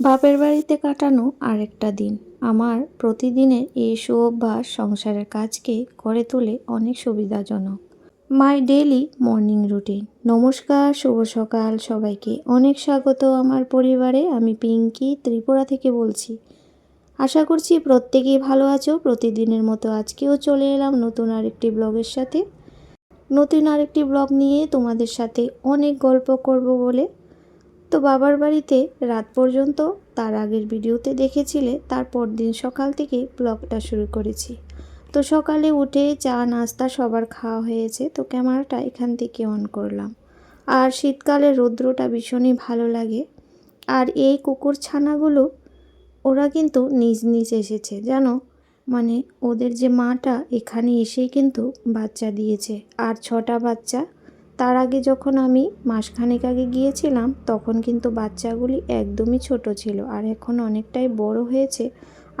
বাপের বাড়িতে কাটানো আরেকটা দিন। আমার প্রতিদিনের এই সুঅভ্যাস সংসারের কাজকে করে তোলে অনেক সুবিধাজনক। My daily morning routine. নমস্কার, শুভ সকাল সবাইকে। অনেক স্বাগত আমার পরিবারে। আমি পিঙ্কি, ত্রিপুরা থেকে বলছি। আশা করছি প্রত্যেকেই ভালো আছো। প্রতিদিনের মতো আজকেও চলে এলাম নতুন আরেকটি ব্লগের সাথে। নতুন আরেকটি ব্লগ নিয়ে তোমাদের সাথে অনেক গল্প করব বলে তো বাবার বাড়িতে রাত পর্যন্ত, তার আগের ভিডিওতে দেখেছিলে তারপর দিন সকাল থেকে ব্লগটা শুরু করেছি। তো সকালে উঠে চা, নাস্তা সবার খাওয়া হয়েছে, তো ক্যামেরাটা এখান থেকে অন করলাম। আর শীতকালে রৌদ্রটা ভীষণই ভালো লাগে। আর এই কুকুর ছানাগুলো, ওরা কিন্তু নিজ নিজ এসেছে, জানো? মানে ওদের যে মাটা এখানে এসেই কিন্তু বাচ্চা দিয়েছে। আর ছটা বাচ্চা তার আগে যখন আমি মাসখানেক আগে গিয়েছিলাম, তখন কিন্তু বাচ্চাগুলি একদমই ছোট ছিল আর এখন অনেকটাই বড় হয়েছে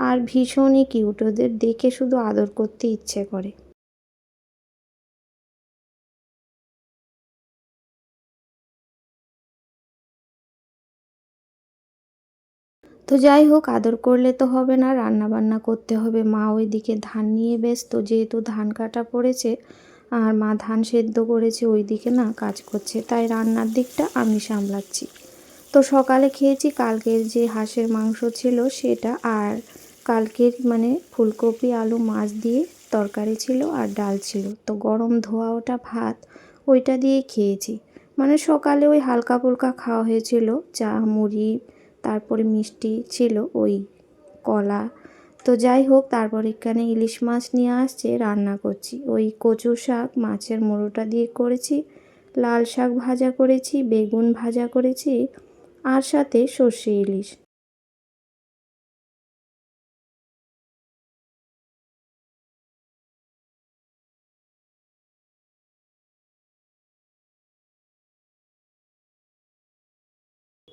আর ভীষণই কিউট ওদের দেখে শুধু আদর করতে ইচ্ছে করে। তো যাই হোক, আদর করলে তো হবে না রান্না বান্না করতে হবে। মা ওইদিকে ধান নিয়ে ব্যস্ত, যেহেতু ধান কাটা পড়েছে আর মা ধান সেদ্ধ করেছে ওই দিকে না কাজ করছে। তাই রান্নার দিকটা আমি সামলাচ্ছি। তো সকালে খেয়েছি, কালকের যে হাঁসের মাংস ছিল সেটা আর কালকের মানে ফুলকপি, আলু, মাছ দিয়ে তরকারি ছিল আর ডাল ছিল। তো গরম ধোয়া ওটা ভাত ওইটা দিয়ে খেয়েছি। মানে সকালে ওই হালকা ফুলকা খাওয়া হয়েছিল, চা, মুড়ি, তারপরে মিষ্টি ছিল, ওই কলা তো যাই হোক, তারপর এখানে ইলিশ মাছ নিয়ে আসছে, রান্না করছি। ওই কচু শাক, মাছের মুড়োটা দিয়ে করেছি, লাল শাক ভাজা করেছি, বেগুন ভাজা করেছি, আর সাথে সর্ষে ইলিশ।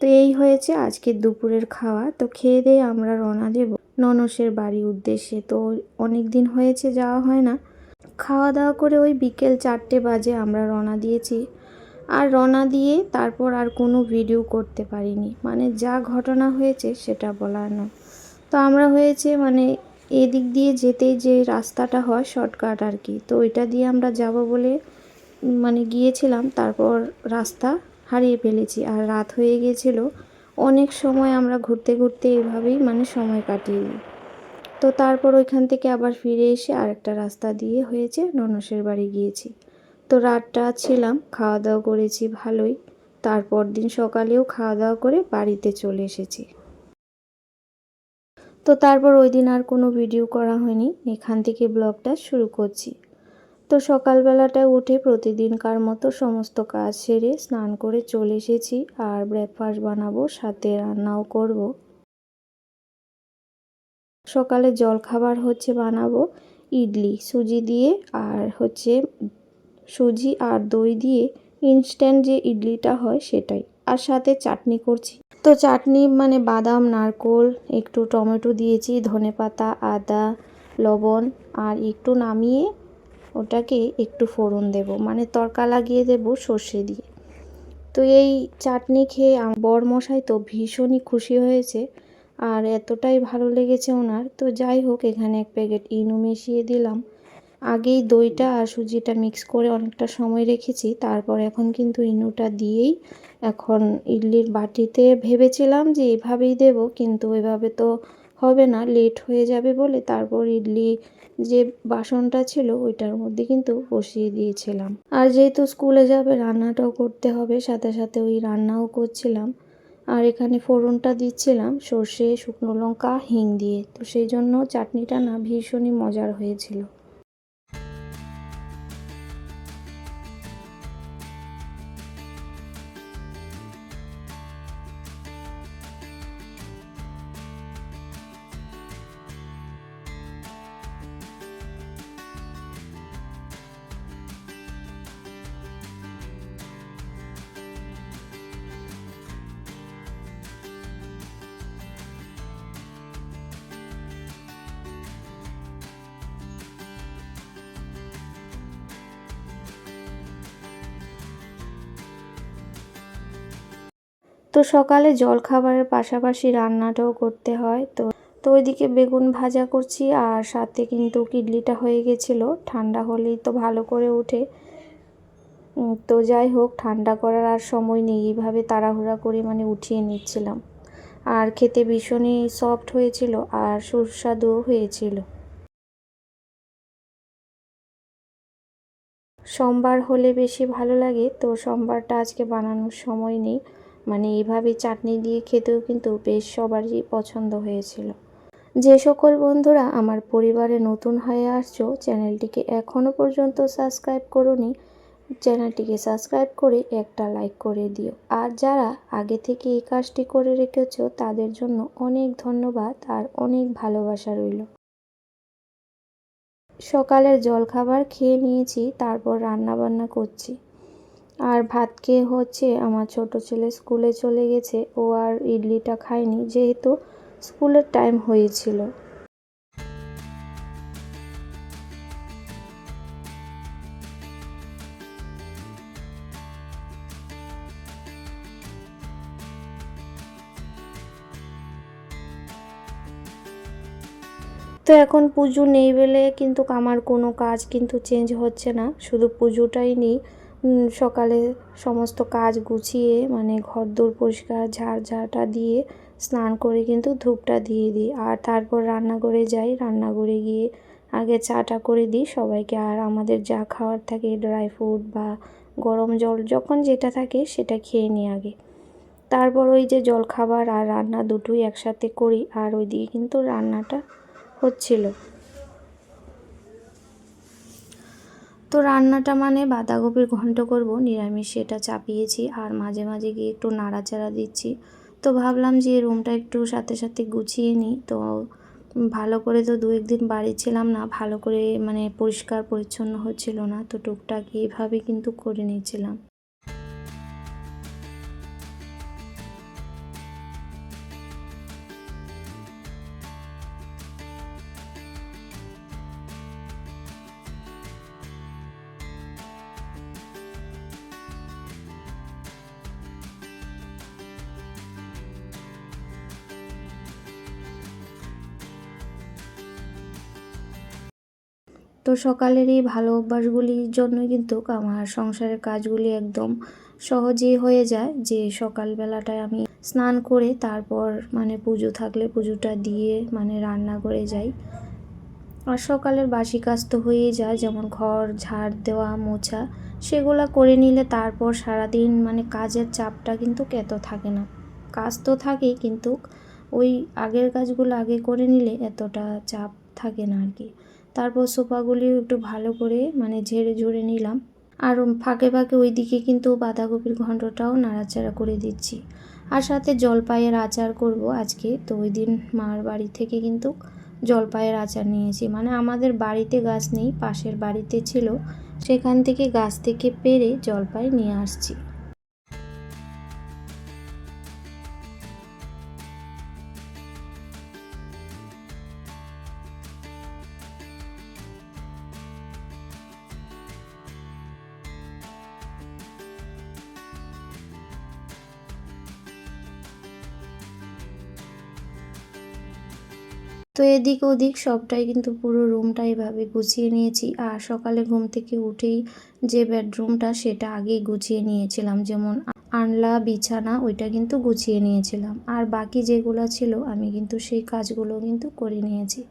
তো এই হয়েছে আজকের দুপুরের খাওয়া। তো খেয়ে দিয়ে আমরা রওনা দেব। ননসের বাড়ির উদ্দেশ্যে। তো অনেক দিন হয়েছে, যাওয়া হয় না। খাওয়া দাওয়া করে ওই বিকেল চারটে বাজে আমরা রওনা দিয়েছি। আর রওনা দিয়ে তারপর আর কোনো ভিডিও করতে পারিনি। মানে যা ঘটনা হয়েছে সেটা বলার না তো আমরা হয়েছে মানে এদিক দিয়ে যেতেই যে রাস্তাটা হয়, শর্টকাট আর কি। তো ওইটা দিয়ে আমরা যাব বলে মানে গিয়েছিলাম। তারপর রাস্তা হারিয়ে ফেলেছি। আর রাত হয়ে গিয়েছিল অনেক সময় আমরা ঘুরতে ঘুরতে এভাবেই মানে সময় কাটিয়ে দিই তো তারপর ওইখান থেকে আবার ফিরে এসে আরেকটা রাস্তা দিয়ে হয়েছে ননসের বাড়ি গিয়েছি। তো রাতটা ছিলাম খাওয়া দাওয়া করেছি ভালোই। তারপর দিন সকালেও খাওয়া দাওয়া করে বাড়িতে চলে এসেছি। তো তারপর ওই দিন আর কোনো ভিডিও করা হয়নি। এখান থেকে ব্লগটা শুরু করছি। তো সকালবেলাটা উঠে প্রতিদিনকার মতো সমস্ত কাজ সেরে স্নান করে চলে এসেছি আর ব্রেকফাস্ট বানাবো, সাথে রান্নাও করব। সকালে জলখাবার হচ্ছে বানাবো, ইডলি, সুজি দিয়ে আর হচ্ছে সুজি আর দই দিয়ে ইনস্ট্যান্ট যে ইডলিটা হয় সেটাই। আর সাথে চাটনি করছি। তো চাটনি মানে বাদাম, নারকোল, একটু টমেটো দিয়েছি ধনে পাতা আদা, লবণ আর একটু নামিয়ে ওটাকে একটু ফোড়ন দেব মানে তরকা লাগিয়ে দেব সর্ষে দিয়ে। তো এই চাটনি খেয়ে বর মশাই তো ভীষণই খুশি হয়েছে আর এতটাই ভালো লেগেছে ওনার। তো যাই হোক, এখানে এক প্যাকেট ইনু মিশিয়ে দিলাম। আগেই দইটা আর সুজিটা মিক্স করে অনেকটা সময় রেখেছি, তারপর এখন কিন্তু ইনুটা দিয়েই এখন ইডলির বাটিতে ভেবেছিলাম যে এভাবেই দেব, কিন্তু এভাবে তো হবে না লেট হয়ে যাবে বলে তারপর ইডলি যে বাসনটা ছিল ওইটার মধ্যে কিন্তু বসিয়ে দিয়েছিলাম। আর যেহেতু স্কুলে যাবে, রান্নাটাও করতে হবে, সাথে সাথে ওই রান্নাও করছিলাম। আর এখানে ফোড়নটা দিচ্ছিলাম, সর্ষে, শুকনো লঙ্কা, হিং দিয়ে। তো সেই জন্য চাটনিটা না ভীষণই মজার হয়েছিল। তো সকালে জল খাবারের পাশাপাশি রান্নাটাও করতে হয়। তো তো ওইদিকে বেগুন ভাজা করছি আর সাথে কিন্তু কিডলিটা হয়ে গেছিল। ঠান্ডা হলেই তো ভালো করে উম, তো যাই হোক ঠান্ডা করার আর সময় নেই। এইভাবে তাড়াহুড়া করে মানে উঠিয়ে নিচ্ছিলাম। আর খেতে ভীষণই সফট হয়েছিল আর সুস্বাদুও হয়েছিল। সোমবার হলে বেশি ভালো লাগে। তো সোমবারটা আজকে বানানোর সময় নেই। মানে এইভাবে চাটনি দিয়ে খেতেও কিন্তু বেশ সবারই পছন্দ হয়েছিল। যে সকল বন্ধুরা আমার পরিবারে নতুন হয়ে আসছো, চ্যানেলটিকে এখনও পর্যন্ত সাবস্ক্রাইব করোনি, চ্যানেলটিকে সাবস্ক্রাইব করে একটা লাইক করে দিও। আর যারা আগে থেকে এই কাজটি করে রেখেছো, তাদের জন্য অনেক ধন্যবাদ আর অনেক ভালোবাসা রইল। সকালের জলখাবার খেয়ে নিয়েছি, তারপর রান্না বান্না করছি। আর ভাত খেয়ে হচ্ছে আমার ছোট ছেলে স্কুলে চলে গেছে। ও আর ইডলিটা খায়নি, যেহেতু স্কুলের টাইম হয়েছিল। তো এখন পুজো নেই বলে কিন্তু আমার কোনো কাজ কিন্তু চেঞ্জ হচ্ছে না। শুধু পুজোটাই নেই। সকালে সমস্ত কাজ গুছিয়ে মানে ঘর দোর পরিষ্কার ঝাড় ঝাড়টা দিয়ে, স্নান করে কিন্তু ধূপটা দিয়ে দিই। আর তারপর রান্নাঘরে যাই, রান্নাঘরে গিয়ে আগে চাটা করে দিই সবাইকে। আর আমাদের যা খাওয়ার থাকে, ড্রাই ফ্রুট বা গরম জল, যখন যেটা থাকে সেটা খেয়ে নিই আগে। তারপর ওই যে জলখাবার আর রান্না দুটোই একসাথে করি। আর ওইদিকে কিন্তু রান্নাটা হচ্ছিল। তো রান্নাটা মানে বাঁধাকপির ঘন্ট করব, নিরামিষ সেটা চাপিয়েছি আর মাঝে মাঝে গিয়ে একটু নাড়াচাড়া দিচ্ছি। তো ভাবলাম যে রুমটা একটু সাথে সাথে গুছিয়ে নিই। তো ভালো করে তো দু একদিন বাড়ি ছিলাম না, ভালো করে মানে পরিষ্কার পরিচ্ছন্ন হচ্ছিল না। তো টুকটাক এইভাবে কিন্তু করে নিয়েছিলাম। তো সকালের এই ভালো অভ্যাসগুলির জন্যই কিন্তু আমার সংসারের কাজগুলি একদম সহজেই হয়ে যায়। যে সকালবেলাটায় আমি স্নান করে তারপর মানে পুজো থাকলে পুজোটা দিয়ে মানে রান্না করে যাই। আর সকালের বাসি কাজ তো হয়েই যায়, যেমন ঘর, ঝাড় দেওয়া, মোছা, সেগুলো করে নিলে তারপর সারাদিন মানে কাজের চাপটা কিন্তু এত থাকে না। কাজ তো থাকেই, কিন্তু ওই আগের কাজগুলো আগে করে নিলে এতটা চাপ থাকে না আর কি। তারপর সোফাগুলিও একটু ভালো করে মানে ঝেড়ে ঝুড়ে নিলাম। আর ফাঁকে ফাঁকে ওই দিকে কিন্তু বাঁধাকপির ঘণ্টটাও নাড়াচাড়া করে দিচ্ছি। আর সাথে জলপাইয়ের আচার করব আজকে। তো ওই দিন মার বাড়ি থেকে কিন্তু জলপাইয়ের আচার নিয়েছি। মানে আমাদের বাড়িতে গাছ নেই, পাশের বাড়িতে ছিল। সেখান থেকে গাছ থেকে পেরে জলপাই নিয়ে আসছি। তো এদিক ওদিক সবটাই কিন্তু পুরো রুমটা এভাবে গুছিয়ে নিয়েছি। আর সকালে ঘুম থেকে উঠেই যে বেডরুমটা সেটা আগেই গুছিয়ে নিয়েছিলাম। যেমন আনলা, বিছানা, ওইটা কিন্তু গুছিয়ে নিয়েছিলাম। আর বাকি যেগুলো ছিল আমি কিন্তু সেই কাজগুলো কিন্তু করে নিয়েছি।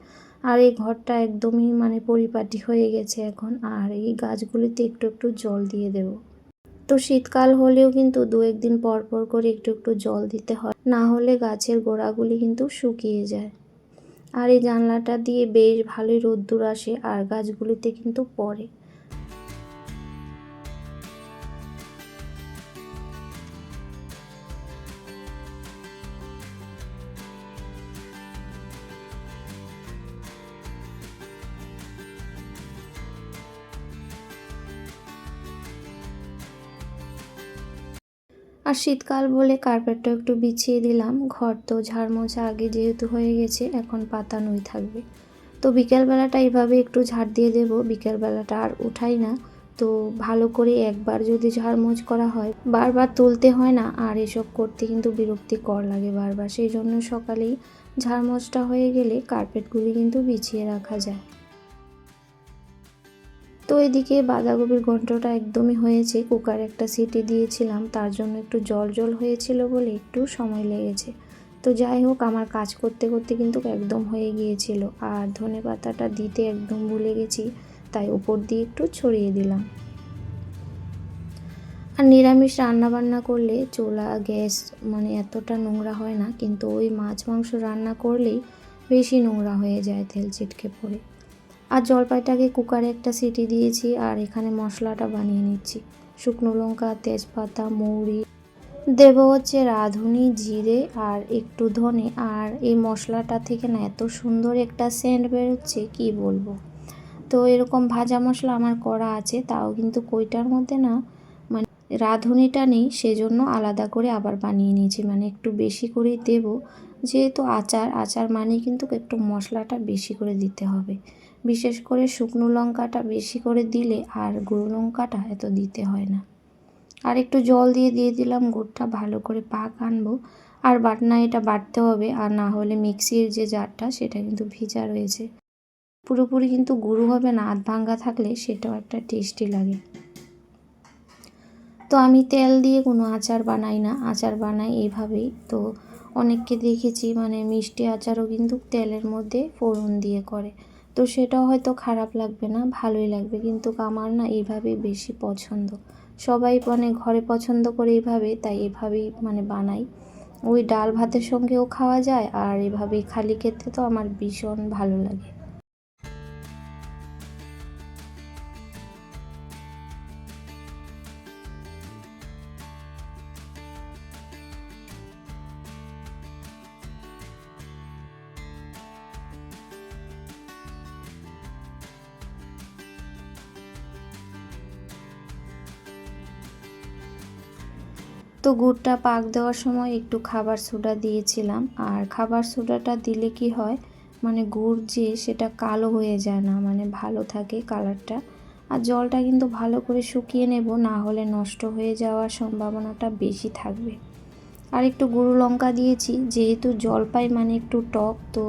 আর এই ঘরটা একদমই মানে পরিপাটি হয়ে গেছে এখন। আর এই গাছগুলিতে একটু একটু জল দিয়ে দেব। তো শীতকাল হলেও কিন্তু দু একদিন পর পর করে একটু একটু জল দিতে হয়। না হলে গাছের গোড়াগুলি কিন্তু শুকিয়ে যায়। আর এই জানলাটা দিয়ে বেশ ভালোই রোদ্দুর আসে আর গাছগুলিতে কিন্তু পড়ে। আর শীতকাল বলে কার্পেটটা একটু বিছিয়ে দিলাম। ঘর তো ঝাড় মোছা আগে যেহেতু হয়ে গেছে, এখন পাতা নই থাকবে। তো বিকেলবেলাটা এইভাবে একটু ঝাড় দিয়ে দেবো। বিকেলবেলাটা আর উঠাই না। তো ভালো করে একবার যদি ঝাড়মোজ করা হয়, বারবার তুলতে হয় না। আর এসব করতে কিন্তু বিরক্তিকর লাগে বারবার। সেই জন্য সকালেই ঝাড়মোজটা হয়ে গেলে কার্পেটগুলি কিন্তু বিছিয়ে রাখা যায়। তো এদিকে বাঁধাকপির ঘন্টটা একদমই হয়েছে। কুকার একটা সিটি দিয়েছিলাম, তার জন্য একটু জল জল হয়েছিল বলে একটু সময় লেগেছে। তো যাই হোক, আমার কাজ করতে করতে কিন্তু একদম হয়ে গিয়েছিল। আর ধনে পাতাটা দিতে একদম ভুলে গেছি, তাই উপর দিয়ে একটু ছড়িয়ে দিলাম। আর নিরামিষ রান্না বান্না করলে চোলা, গ্যাস মানে এতটা নোংরা হয় না, কিন্তু ওই মাছ মাংস রান্না করলেই বেশি নোংরা হয়ে যায় তেল ছিটকে পড়ে। আর জলপাইটাকে কুকারে একটা সিটি দিয়েছি আর এখানে মশলাটা বানিয়ে নিচ্ছি। শুকনো লঙ্কা, তেজপাতা, মৌরি। দেব হচ্ছে রাঁধুনি, জিরে আর একটু ধনে। আর এই মশলাটা থেকে না এত সুন্দর একটা সেন্ট বেরোচ্ছে, কি বলব? তো এরকম ভাজা মশলা আমার করা আছে, তাও কিন্তু কইটার মধ্যে না মানে রাঁধুনিটা নেই, সেজন্য আলাদা করে আবার বানিয়ে নিয়েছি। মানে একটু বেশি করেই দেব, যেহেতু আচার আচার মানে কিন্তু একটু মশলাটা বেশি করে দিতে হবে। বিশেষ করে শুকনো লঙ্কাটা বেশি করে দিলে আর গুঁড়ো লঙ্কাটা এত দিতে হয় না। আর একটু জল দিয়ে দিয়ে দিলাম, গুড়টা ভালো করে পাক আনব। আর বাটনা এটা বাটতে হবে, আর না হলে মিক্সির যে জারটা সেটা কিন্তু ভিজা রয়েছে। পুরোপুরি কিন্তু গুঁড়ো হবে না, আধ ভাঙ্গা থাকলে সেটাও একটা টেস্টি লাগে। তো আমি তেল দিয়ে কোনো আচার বানাই না, আচার বানাই এইভাবেই তো অনেককে দেখেছি মানে মিষ্টি আচারও কিন্তু তেলের মধ্যে ফোড়ন দিয়ে করে। তো সেটাও হয়তো খারাপ লাগবে না, ভালোই লাগবে। কিন্তু আমার না এইভাবেই বেশি পছন্দ। সবাই মানে ঘরে পছন্দ করে এইভাবে তাই এভাবেই মানে বানাই। ওই ডাল ভাতের সঙ্গেও খাওয়া যায়, আর এভাবেই খালি খেতে তো আমার ভীষণ ভালো লাগে। তো গুড়টা পাক দেওয়ার সময় একটু খাবার সোডা দিয়েছিলাম। আর খাবার সোডাটা দিলে কি হয় মানে গুড় যে সেটা কালো হয়ে যায় না মানে ভালো থাকে কালারটা। আর জলটা কিন্তু ভালো করে শুকিয়ে নেব, না হলে নষ্ট হয়ে যাওয়ার সম্ভাবনাটা বেশি থাকবে। আর একটু গুঁড়ো লঙ্কা দিয়েছি, যেহেতু জলপাই মানে একটু টক, তো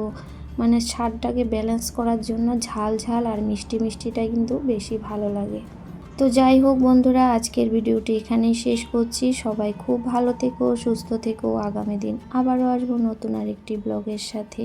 মানে স্বাদটাকে ব্যালেন্স করার জন্য ঝাল ঝাল আর মিষ্টি মিষ্টিটা কিন্তু বেশি ভালো লাগে। তো যাই হোক বন্ধুরা, আজকের ভিডিওটি এখানেই শেষ করছি। সবাই খুব ভালো থেকো, সুস্থ থেকো। আগামী দিন আবারও আসব নতুন আরেকটি ব্লগের সাথে।